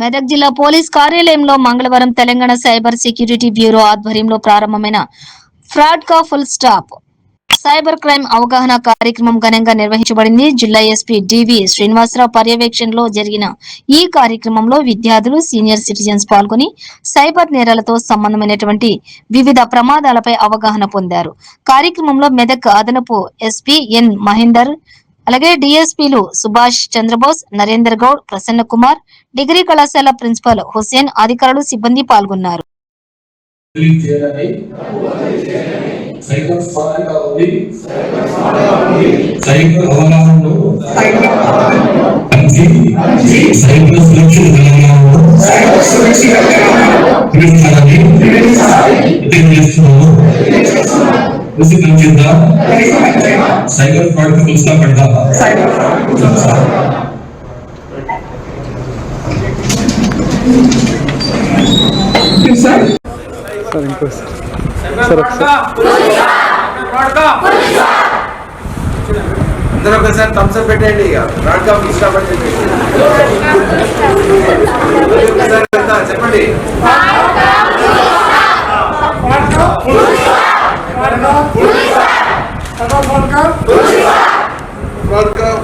మెదక్ జిల్లా పోలీస్ కార్యాలయంలో మంగళవారం తెలంగాణ సైబర్ సెక్యూరిటీ బ్యూరో ఆధ్వర్యంలో ప్రారంభమైన ఫ్రాడ్ కా ఫుల్ స్టాప్. సైబర్ క్రైమ్ అవగాహన కార్యక్రమం ఘనంగా నిర్వహించబడింది. జిల్లా ఎస్పీ డివి శ్రీనివాసరావు పర్యవేక్షణలో జరిగిన ఈ కార్యక్రమంలో విద్యార్థులు సీనియర్ సిటిజన్స్ పాల్గొని సైబర్ నేరాలతో సంబంధమైనటువంటి వివిధ ప్రమాదాలపై అవగాహన పొందారు. కార్యక్రమంలో మెదక్ అదనపు ఎస్పీ ఎన్ మహేందర్ అలాగే డిఎస్పీలు సుభాష్ చంద్రబోస్ నరేందర్ గౌడ్ ప్రసన్న కుమార్ డిగ్రీ కళాశాల ప్రిన్సిపల్ హుసేన్ అధికారులు సిబ్బంది పాల్గొన్నారు. రిలీజ్ చేయాలని సైబర్ స్మార్ట్ గా ఉంది సైబర్ అవగాహనను పెంచి సైబర్ సురక్షిత తెలంగాణను నిర్మించాలని తెలియజేస్తున్నాము उसी पंचिता साइबर फ्रॉड का फुल स्टॉप पड़ता సార్ ఇంకో సార్ అందరూ ఒకసారి థమ్స్ అప్ పెట్టండి ఇక రాడ్గా full Hello, on, Monica. Monica. Monica.